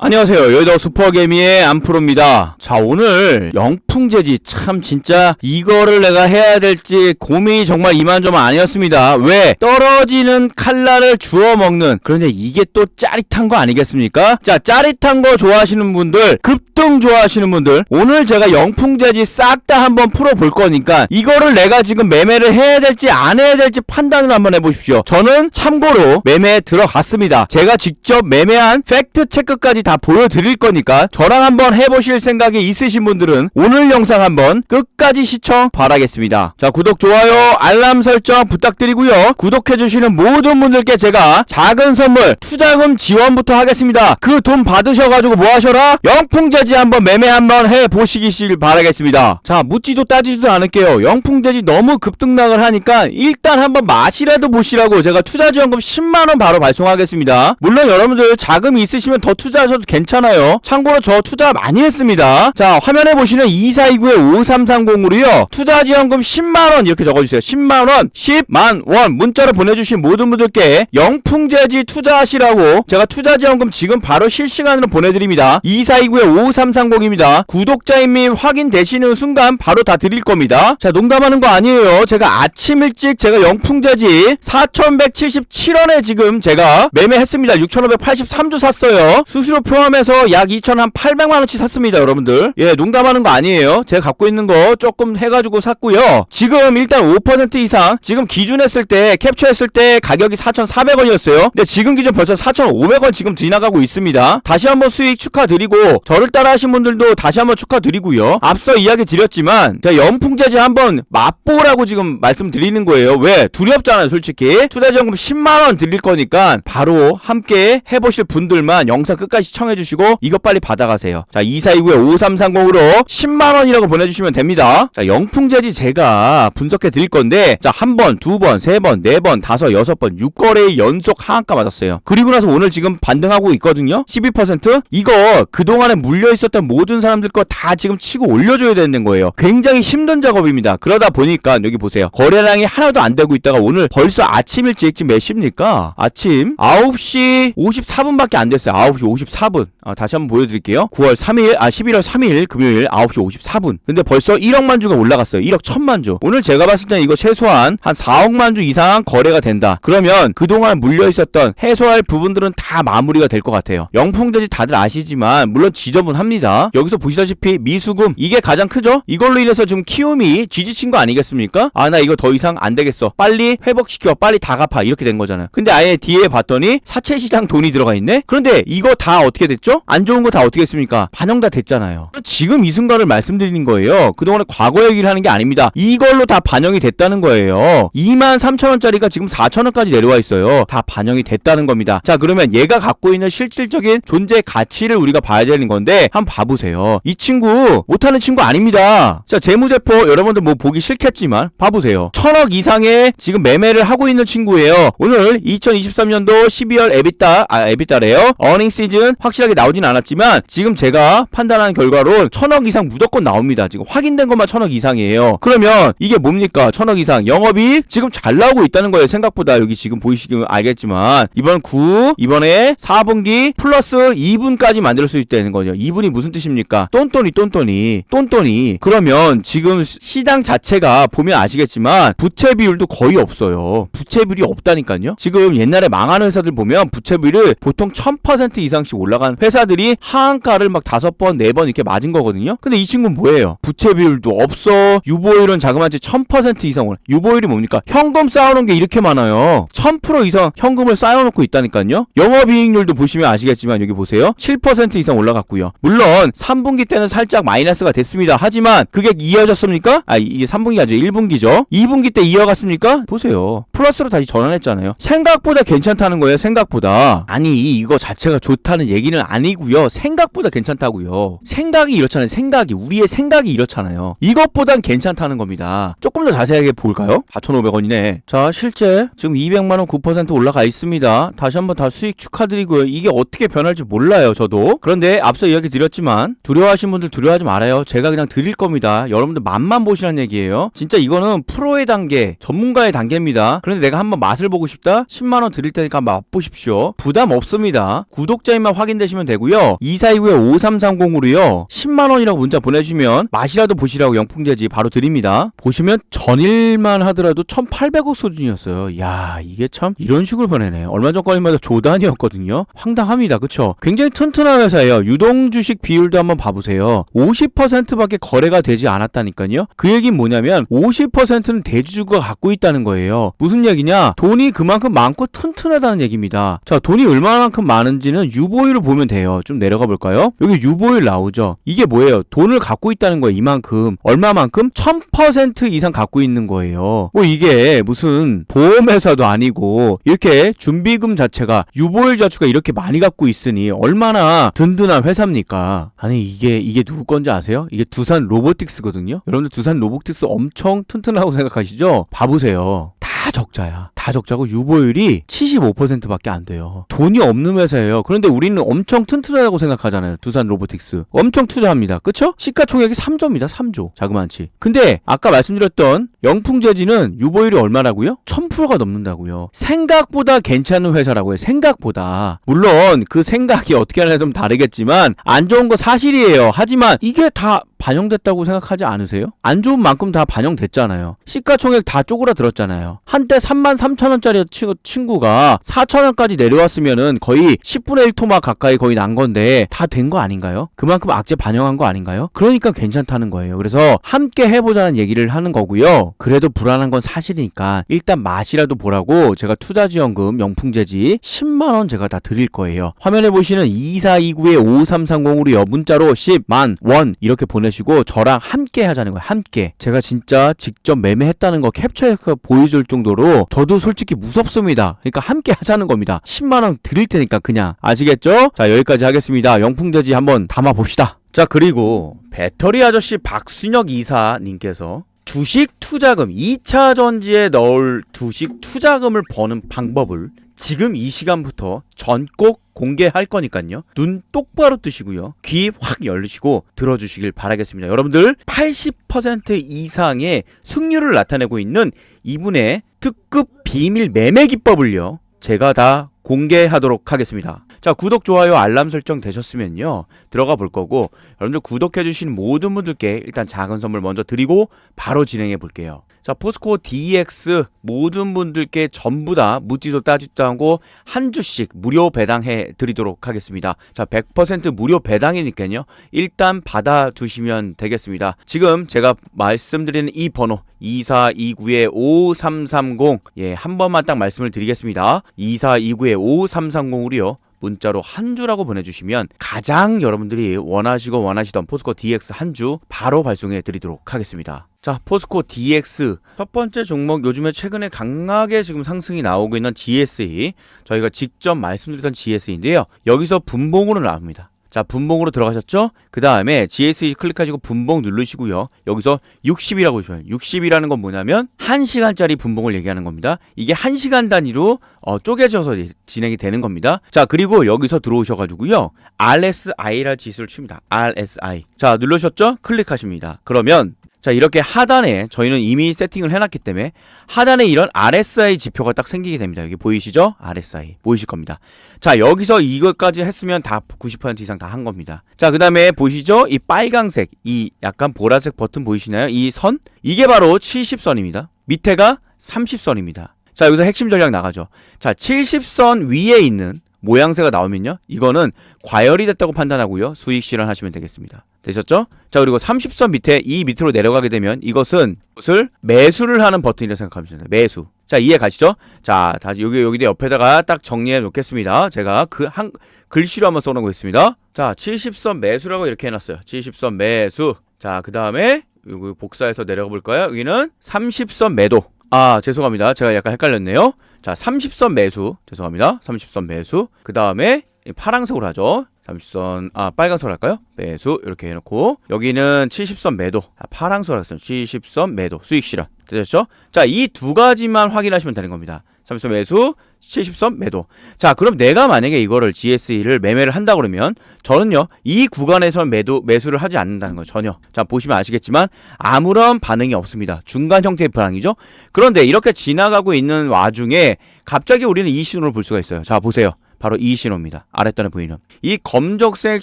안녕하세요. 여의도 슈퍼개미의 안프로입니다. 자, 오늘 영풍재지 참 진짜 이거를 내가 해야 될지 고민이 정말 이만저만 아니었습니다. 왜? 떨어지는 칼날을 주워 먹는 그런데 이게 또 짜릿한 거 아니겠습니까? 자, 짜릿한 거 좋아하시는 분들, 급등 좋아하시는 분들, 오늘 제가 영풍재지 싹 다 한번 풀어볼 거니까 이거를 내가 지금 매매를 해야 될지 안 해야 될지 판단을 한번 해보십시오. 저는 참고로 매매에 들어갔습니다. 제가 직접 매매한 팩트 체크까지 다 보여드릴 거니까 저랑 한번 해보실 생각이 있으신 분들은 오늘 영상 한번 끝까지 시청 바라겠습니다. 자 구독 좋아요 알람 설정 부탁드리고요. 구독해주시는 모든 분들께 제가 작은 선물 투자금 지원부터 하겠습니다. 그 돈 받으셔가지고 뭐 하셔라? 영풍재지 한번 매매 한번 해보시길 바라겠습니다. 자 묻지도 따지지도 않을게요. 영풍재지 너무 급등락을 하니까 일단 한번 맛이라도 보시라고 제가 투자지원금 10만원 바로 발송하겠습니다. 물론 여러분들 자금이 있으시면 더 투자하셔도 괜찮아요. 참고로 저 투자 많이 했습니다. 자, 화면에 보시는 2429-5330으로요. 투자 지원금 10만원 이렇게 적어주세요. 10만원, 10만 원 문자로 보내주신 모든 분들께 영풍재지 투자하시라고 제가 투자 지원금 지금 바로 실시간으로 보내드립니다. 2429-5330입니다. 구독자인 및 확인되시는 순간 바로 다 드릴 겁니다. 자, 농담하는 거 아니에요. 제가 아침 일찍 제가 영풍재지 4,177원에 지금 제가 매매했습니다. 6,583주 샀어요. 수수료 포함해서 약 2,800만 원치 샀습니다, 여러분들. 예, 농담하는 거 아니에요. 제가 갖고 있는 거 조금 해가지고 샀고요. 지금 일단 5% 이상, 지금 기준했을 때, 캡처했을 때 가격이 4,400원이었어요. 근데 지금 기준 벌써 4,500원 지금 지나가고 있습니다. 다시 한번 수익 축하드리고, 저를 따라 하신 분들도 다시 한번 축하드리고요. 앞서 이야기 드렸지만, 제가 연풍재지 한번 맛보라고 지금 말씀드리는 거예요. 왜? 두렵잖아요, 솔직히. 투자지원금 10만 원 드릴 거니까, 바로 함께 해보실 분들만 영상 끝까지 시청해 주시고, 이것 빨리 받아가세요. 자, 2429-5330으로 10만원이라고 보내주시면 됩니다. 자, 영풍재지 제가 분석해 드릴 건데, 자, 한 번, 두 번, 세 번, 네 번, 다섯, 여섯 번, 6거래의 연속 하한가 맞았어요. 그리고 나서 오늘 지금 반등하고 있거든요? 12%? 이거 그동안에 물려있었던 모든 사람들 거 다 지금 치고 올려줘야 되는 거예요. 굉장히 힘든 작업입니다. 그러다 보니까 여기 보세요. 거래량이 하나도 안 되고 있다가 오늘 벌써 아침 일찍 지금 몇 시입니까? 아침 9시 54분밖에 안 됐어요. 9시 54분. 아, 다시 한번 보여드릴게요. 9월 3일, 아, 11월 3일 금요일 9시 54분. 근데 벌써 1억만 주가 올라갔어요. 1억 1000만 주. 오늘 제가 봤을 때 이거 최소한 한 4억만 주 이상 거래가 된다. 그러면 그동안 물려 있었던 해소할 부분들은 다 마무리가 될 것 같아요. 영풍돼지 다들 아시지만 물론 지저분합니다. 여기서 보시다시피 미수금 이게 가장 크죠? 이걸로 인해서 지금 키움이 쥐지친 거 아니겠습니까? 아 나 이거 더 이상 안 되겠어. 빨리 회복시켜. 빨리 다 갚아. 이렇게 된 거잖아요. 근데 아예 뒤에 봤더니 사채 시장 돈이 들어가 있네. 그런데 이거 다 어떻게 됐죠? 안 좋은 거 다 어떻게 했습니까? 반영 다 됐잖아요. 지금 이 순간을 말씀드리는 거예요. 그동안에 과거 얘기를 하는 게 아닙니다. 이걸로 다 반영이 됐다는 거예요. 2만 3천 원짜리가 지금 4천 원까지 내려와 있어요. 다 반영이 됐다는 겁니다. 자, 그러면 얘가 갖고 있는 실질적인 존재 가치를 우리가 봐야 되는 건데 한번 봐보세요. 이 친구 못하는 친구 아닙니다. 자, 재무제표 여러분들 뭐 보기 싫겠지만 봐보세요. 천억 이상의 지금 매매를 하고 있는 친구예요. 오늘 2023년도 12월 에비타 아 에비타래요. 어닝 시즌 확실하게 나오진 않았지만 지금 제가 판단한 결과로 천억 이상 무조건 나옵니다. 지금 확인된 것만 천억 이상이에요. 그러면 이게 뭡니까? 천억 이상 영업이익 지금 잘 나오고 있다는 거예요. 생각보다 여기 지금 보이시면 알겠지만 이번 9 이번에 4분기 플러스 2분까지 만들 수 있다는 거죠. 2분이 무슨 뜻입니까? 똔똔이 똔똔이 똔똔이 그러면 지금 시장 자체가 보면 아시겠지만 부채 비율도 거의 없어요. 부채 비율이 없다니까요. 지금 옛날에 망하는 회사들 보면 부채 비율을 보통 1000% 이상씩 올라 간 회사들이 하한가를 막 다섯 번, 네 번 이렇게 맞은 거거든요. 근데 이 친구는 뭐예요? 부채 비율도 없어. 유보율은 자그마치 1000% 이상 올. 유보율이 뭡니까? 현금 쌓아놓은 게 이렇게 많아요. 1000% 이상 현금을 쌓아놓고 있다니까요. 영업이익률도 보시면 아시겠지만 여기 보세요. 7% 이상 올라갔고요. 물론 3분기 때는 살짝 마이너스가 됐습니다. 하지만 그게 이어졌습니까? 아 이게 3분기가 아니죠. 1분기죠. 2분기 때 이어갔습니까? 보세요. 플러스로 다시 전환했잖아요. 생각보다 괜찮다는 거예요. 생각보다. 아니 이거 자체가 좋다는 얘기 는 아니고요. 생각보다 괜찮다고요. 생각이 이렇잖아요. 생각이 우리의 생각이 이렇잖아요. 이것보단 괜찮다는 겁니다. 조금 더 자세하게 볼까요? 4,500원이네. 자, 실제 지금 200만 원 9% 올라가 있습니다. 다시 한번 다 수익 축하드리고요. 이게 어떻게 변할지 몰라요, 저도. 그런데 앞서 이야기 드렸지만 두려워하신 분들 두려워하지 말아요. 제가 그냥 드릴 겁니다. 여러분들 맛만 보시라는 얘기예요. 진짜 이거는 프로의 단계, 전문가의 단계입니다. 그런데 내가 한번 맛을 보고 싶다? 10만 원 드릴 테니까 맛보십시오. 부담 없습니다. 구독자님만 확인 확인되시면 되고요. 2429에 5330으로요. 10만 원이라고 문자 보내주시면 맛이라도 보시라고 영풍재지 바로 드립니다. 보시면 전일만 하더라도 1,800억 수준이었어요. 야 이게 참 이런 식으로 보내네. 얼마 전까지만 해도 조단이었거든요. 황당합니다. 그쵸? 굉장히 튼튼한 회사예요. 유동 주식 비율도 한번 봐보세요. 50%밖에 거래가 되지 않았다니까요. 그 얘기는 뭐냐면 50%는 대주주가 갖고 있다는 거예요. 무슨 얘기냐? 돈이 그만큼 많고 튼튼하다는 얘기입니다. 자, 돈이 얼마만큼 많은지는 유보율 을 보면 돼요. 좀 내려가 볼까요? 여기 유보율 나오죠. 이게 뭐예요? 돈을 갖고 있다는 거예요. 이만큼. 얼마만큼? 1000% 이상 갖고 있는 거예요. 뭐 이게 무슨 보험회사도 아니고 이렇게 준비금 자체가 유보율 자체가 이렇게 많이 갖고 있으니 얼마나 든든한 회사입니까? 아니 이게 이게 누구 건지 아세요? 이게 두산 로보틱스거든요. 여러분들 두산 로보틱스 엄청 튼튼하고 생각하시죠? 봐보세요. 다 적자야. 다 적자고 유보율이 75%밖에 안 돼요. 돈이 없는 회사예요. 그런데 우리는 엄청 튼튼하다고 생각하잖아요. 두산 로보틱스. 엄청 투자합니다. 그쵸? 시가총액이 3조입니다. 3조. 자그만치. 근데 아까 말씀드렸던 영풍재지는 유보율이 얼마라고요? 1000%가 넘는다고요. 생각보다 괜찮은 회사라고요. 생각보다. 물론 그 생각이 어떻게 하느냐 좀 다르겠지만 안 좋은 거 사실이에요. 하지만 이게 다 반영됐다고 생각하지 않으세요? 안 좋은 만큼 다 반영됐잖아요. 시가총액 다 쪼그라들었잖아요. 한때 3만 3천 원짜리 친구가 4천 원까지 내려왔으면은 거의 10분의 1 토막 가까이 거의 난 건데 다 된 거 아닌가요? 그만큼 악재 반영한 거 아닌가요? 그러니까 괜찮다는 거예요. 그래서 함께 해보자는 얘기를 하는 거고요. 그래도 불안한 건 사실이니까 일단 맛이라도 보라고 제가 투자지원금 명풍재지 10만 원 제가 다 드릴 거예요. 화면에 보시는 2429에 5330으로 문자로 10만 원 이렇게 보내 시고 저랑 함께 하자는 거예요. 함께. 제가 진짜 직접 매매했다는 거 캡처해서 보여줄 정도로 저도 솔직히 무섭습니다. 그러니까 함께 하자는 겁니다. 10만 원 드릴 테니까 그냥 아시겠죠? 자 여기까지 하겠습니다. 영풍돼지 한번 담아 봅시다. 자 그리고 배터리 아저씨 박순혁 이사님께서 주식 투자금 2차 전지에 넣을 주식 투자금을 버는 방법을 지금 이 시간부터 전꼭 공개할 거니까요. 눈 똑바로 뜨시고요. 귀 확 열리시고 들어주시길 바라겠습니다. 여러분들 80% 이상의 승률을 나타내고 있는 이분의 특급 비밀 매매 기법을요. 제가 다 공개하도록 하겠습니다. 자, 구독, 좋아요, 알람 설정 되셨으면요. 들어가 볼 거고, 여러분들 구독해주신 모든 분들께 일단 작은 선물 먼저 드리고, 바로 진행해 볼게요. 자, 포스코 DX 모든 분들께 전부 다 묻지도 따지도 않고 한 주씩 무료 배당해 드리도록 하겠습니다. 자, 100% 무료 배당이니까요. 일단 받아 두시면 되겠습니다. 지금 제가 말씀드리는 이 번호 2429-5330 예, 한 번만 딱 말씀을 드리겠습니다. 2429-5330으로요. 문자로 한 주라고 보내주시면 가장 여러분들이 원하시고 원하시던 포스코 DX 한 주 바로 발송해 드리도록 하겠습니다. 자, 포스코 DX 첫 번째 종목 요즘에 최근에 강하게 지금 상승이 나오고 있는 GSE 저희가 직접 말씀드렸던 GSE인데요. 여기서 분봉으로 나옵니다. 자, 분봉으로 들어가셨죠? 그 다음에 GSE 클릭하시고 분봉 누르시고요. 여기서 60이라고 보시면 60이라는 건 뭐냐면 1시간짜리 분봉을 얘기하는 겁니다. 이게 1시간 단위로 어, 쪼개져서 진행이 되는 겁니다. 자, 그리고 여기서 들어오셔가지고요. RSI라 지수를 칩니다. RSI. 자, 누르셨죠? 클릭하십니다. 그러면 자 이렇게 하단에 저희는 이미 세팅을 해놨기 때문에 하단에 이런 RSI 지표가 딱 생기게 됩니다. 여기 보이시죠? RSI 보이실 겁니다. 자 여기서 이것까지 했으면 다 90% 이상 다 한 겁니다. 자 그 다음에 보시죠? 이 빨강색 이 약간 보라색 버튼 보이시나요? 이 선 이게 바로 70선입니다. 밑에가 30선입니다. 자 여기서 핵심 전략 나가죠. 자 70선 위에 있는 모양새가 나오면요. 이거는 과열이 됐다고 판단하고요. 수익 실현하시면 되겠습니다. 되셨죠? 자 그리고 30선 밑에 이 밑으로 내려가게 되면 이것은 것을 매수를 하는 버튼이라 고 생각하면 됩니다. 매수. 자 이해 가시죠? 자 다시 여기 여기 옆에다가 딱 정리해 놓겠습니다. 제가 그 한 글씨로 한번 써 놓고 있습니다. 자 70선 매수라고 이렇게 해 놨어요. 70선 매수. 자 그 다음에 여기 복사해서 내려가 볼까요? 여기는 30선 매도. 아 죄송합니다. 제가 약간 헷갈렸네요. 자 30선 매수 죄송합니다. 30선 매수. 그 다음에 파랑색으로 하죠. 30선 아 빨간색 할까요? 매수 이렇게 해놓고 여기는 70선 매도 아, 파랑색 했어요 70선 매도 수익 실현 되셨죠? 자 이 두 가지만 확인하시면 되는 겁니다 30선 매수 70선 매도 자 그럼 내가 만약에 이거를 GSE를 매매를 한다 그러면 저는요 이 구간에서 매도 매수를 하지 않는다는 거예요 전혀 자 보시면 아시겠지만 아무런 반응이 없습니다 중간 형태의 반응이죠 그런데 이렇게 지나가고 있는 와중에 갑자기 우리는 이 신호를 볼 수가 있어요 자 보세요 바로 이 신호입니다. 아랫단에 보이는 이 검정색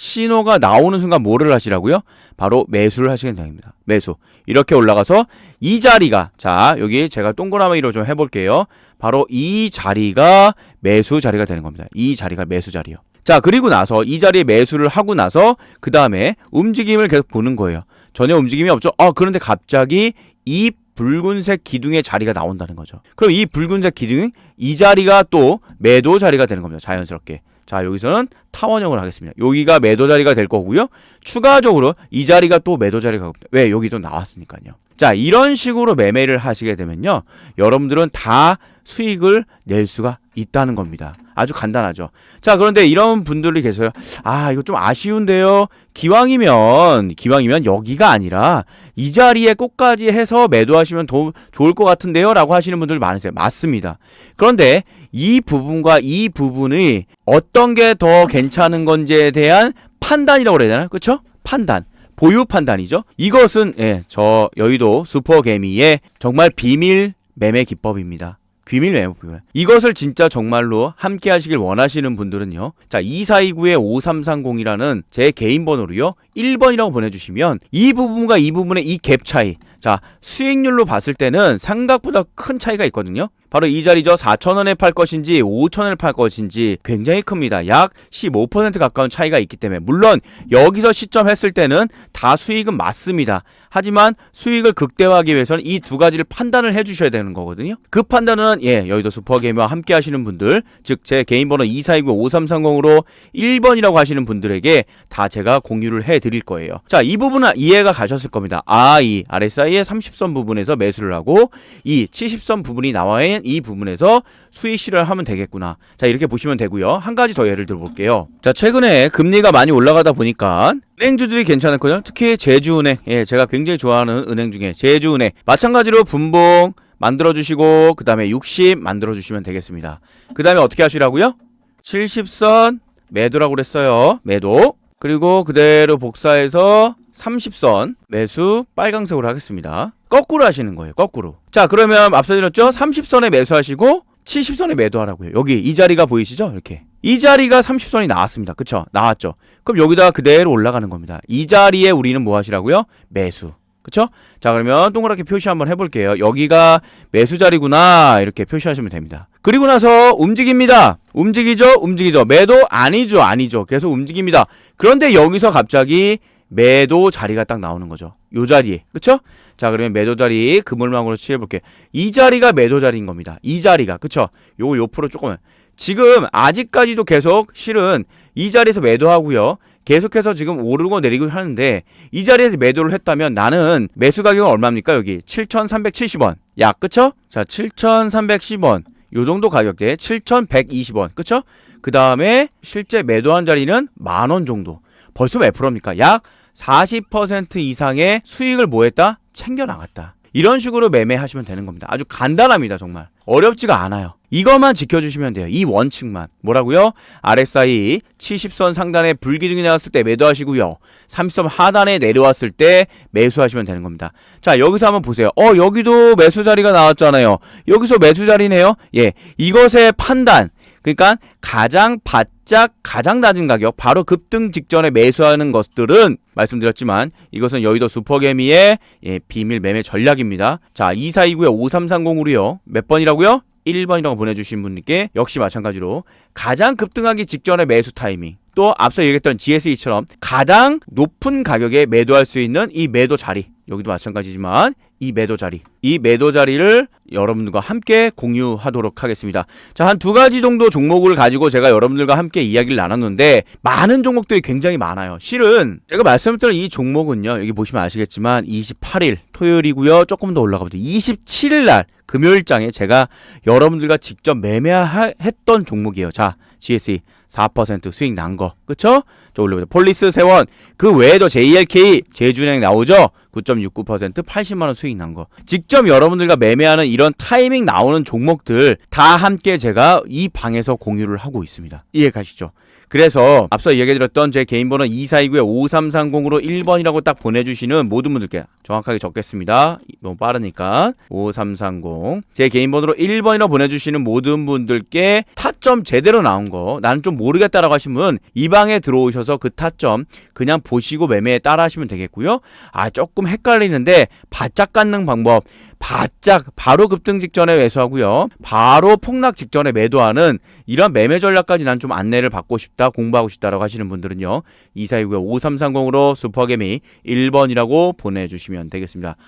신호가 나오는 순간 뭐를 하시라고요? 바로 매수를 하시면 됩니다. 매수 이렇게 올라가서 이 자리가 자 여기 제가 동그라미로 좀 해볼게요. 바로 이 자리가 매수 자리가 되는 겁니다. 이 자리가 매수 자리요. 자 그리고 나서 이 자리에 매수를 하고 나서 그 다음에 움직임을 계속 보는 거예요. 전혀 움직임이 없죠. 아 그런데 갑자기 이 붉은색 기둥의 자리가 나온다는 거죠. 그럼 이 붉은색 기둥 이 자리가 또 매도 자리가 되는 겁니다. 자연스럽게. 자 여기서는 타원형을 하겠습니다. 여기가 매도 자리가 될 거고요. 추가적으로 이 자리가 또 매도 자리가 왜 여기도 나왔으니까요. 자 이런 식으로 매매를 하시게 되면요. 여러분들은 다 수익을 낼 수가 있다는 겁니다. 아주 간단하죠. 자 그런데 이런 분들이 계세요. 아 이거 좀 아쉬운데요. 기왕이면 기왕이면 여기가 아니라 이 자리에 꼭까지 해서 매도하시면 더 좋을 것 같은데요 라고 하시는 분들 많으세요. 맞습니다. 그런데 이 부분과 이 부분이 어떤 게 더 괜찮은 건지에 대한 판단이라고 그래야 되나요? 그렇죠? 판단. 보유 판단이죠. 이것은 예, 저 여의도 슈퍼개미의 정말 비밀 매매 기법입니다. 비밀 매매 기법. 이것을 진짜 정말로 함께 하시길 원하시는 분들은요. 자, 2429-5330이라는 제 개인 번호로요. 1번이라고 보내주시면 이 부분과 이 부분의 이 갭 차이. 자, 수익률로 봤을 때는 생각보다 큰 차이가 있거든요. 바로 이 자리죠. 4,000원에 팔 것인지 5,000원에 팔 것인지 굉장히 큽니다. 약 15% 가까운 차이가 있기 때문에 물론 여기서 시점했을 때는 다 수익은 맞습니다. 하지만 수익을 극대화하기 위해서는 이 두 가지를 판단을 해 주셔야 되는 거거든요. 그 판단은 예, 여의도 슈퍼게이머와 함께 하시는 분들, 즉 제 개인 번호 2429-5330으로 1번이라고 하시는 분들에게 다 제가 공유를 해 드릴 거예요. 자, 이 부분은 이해가 가셨을 겁니다. 아, 이 RSI의 30선 부분에서 매수를 하고 이 70선 부분이 나와 있는 이 부분에서 수익 실현을 하면 되겠구나. 자, 이렇게 보시면 되고요. 한 가지 더 예를 들어 볼게요. 자, 최근에 금리가 많이 올라가다 보니까 은행주들이 괜찮았거든요. 특히 제주은행. 예, 제가 굉장히 좋아하는 은행 중에 제주은행. 마찬가지로 분봉 만들어 주시고 그다음에 60 만들어 주시면 되겠습니다. 그다음에 어떻게 하시라고요? 70선 매도라고 그랬어요. 매도. 그리고 그대로 복사해서 30선 매수 빨강색으로 하겠습니다. 거꾸로 하시는 거예요. 거꾸로. 자, 그러면 앞서 드렸죠? 30선에 매수하시고 70선에 매도하라고요. 여기 이 자리가 보이시죠? 이렇게. 이 자리가 30선이 나왔습니다. 그쵸? 나왔죠? 그럼 여기다가 그대로 올라가는 겁니다. 이 자리에 우리는 뭐 하시라고요? 매수. 그쵸? 자, 그러면 동그랗게 표시 한번 해볼게요. 여기가 매수 자리구나. 이렇게 표시하시면 됩니다. 그리고 나서 움직입니다. 움직이죠? 움직이죠? 매도? 아니죠? 아니죠? 계속 움직입니다. 그런데 여기서 갑자기 매도 자리가 딱 나오는 거죠. 요 자리에. 그쵸? 자, 그러면 매도 자리 그물망으로 칠해볼게요. 이 자리가 매도 자리인 겁니다. 이 자리가. 그쵸? 요거 요프로 조금. 지금 아직까지도 계속 실은 이 자리에서 매도하고요. 계속해서 지금 오르고 내리고 하는데 이 자리에서 매도를 했다면 나는 매수 가격은 얼마입니까? 여기 7,370원. 약 그쵸? 자, 7,310원. 요 정도 가격대 7,120원. 그쵸? 그 다음에 실제 매도한 자리는 만 원 정도. 벌써 몇 프로입니까? 약 40% 이상의 수익을 뭐 했다? 챙겨 나갔다. 이런 식으로 매매하시면 되는 겁니다. 아주 간단합니다, 정말. 어렵지가 않아요. 이것만 지켜주시면 돼요. 이 원칙만. 뭐라고요? RSI 70선 상단에 불기둥이 나왔을 때 매도하시고요. 30선 하단에 내려왔을 때 매수하시면 되는 겁니다. 자, 여기서 한번 보세요. 어, 여기도 매수 자리가 나왔잖아요. 여기서 매수 자리네요. 예. 이것의 판단. 그러니까 가장 바짝 가장 낮은 가격 바로 급등 직전에 매수하는 것들은 말씀드렸지만 이것은 여의도 슈퍼개미의 예, 비밀 매매 전략입니다. 자, 2429에 5330으로요. 몇 번이라고요? 1번이라고 보내주신 분께 역시 마찬가지로 가장 급등하기 직전의 매수 타이밍 또 앞서 얘기했던 GSE처럼 가장 높은 가격에 매도할 수 있는 이 매도 자리 여기도 마찬가지지만 이 매도 자리 이 매도 자리를 여러분들과 함께 공유하도록 하겠습니다. 자, 한 두 가지 정도 종목을 가지고 제가 여러분들과 함께 이야기를 나눴는데 많은 종목들이 굉장히 많아요. 실은 제가 말씀드린 이 종목은요. 여기 보시면 아시겠지만 28일 토요일이고요. 조금 더 올라가보죠. 27일 날 금요일장에 제가 여러분들과 직접 매매했던 종목이에요. 자, GSE 4% 수익 난 거. 그쵸? 저 올려보죠. 폴리스 세원. 그 외에도 JLK 제주은행 나오죠? 9.69% 80만원 수익 난 거. 직접 여러분들과 매매하는 이런 타이밍 나오는 종목들 다 함께 제가 이 방에서 공유를 하고 있습니다. 이해 가시죠? 그래서 앞서 얘기해드렸던 제 개인 번호 2429에 5330으로 1번이라고 딱 보내주시는 모든 분들께 정확하게 적겠습니다. 너무 빠르니까 5330. 제 개인 번호로 1번이라 보내주시는 모든 분들께 타점 제대로 나온 거 나는 좀 모르겠다라고 하시면 이 방에 들어오셔서 그 타점 그냥 보시고 매매에 따라 하시면 되겠고요. 아 조금 헷갈리는데 바짝 갖는 방법 바짝 바로 급등 직전에 매수하고요. 바로 폭락 직전에 매도하는 이런 매매 전략까지 난 좀 안내를 받고 싶다, 공부하고 싶다라고 하시는 분들은요. 2429 5330으로 슈퍼개미 1번이라고 보내주시면 되겠습니다.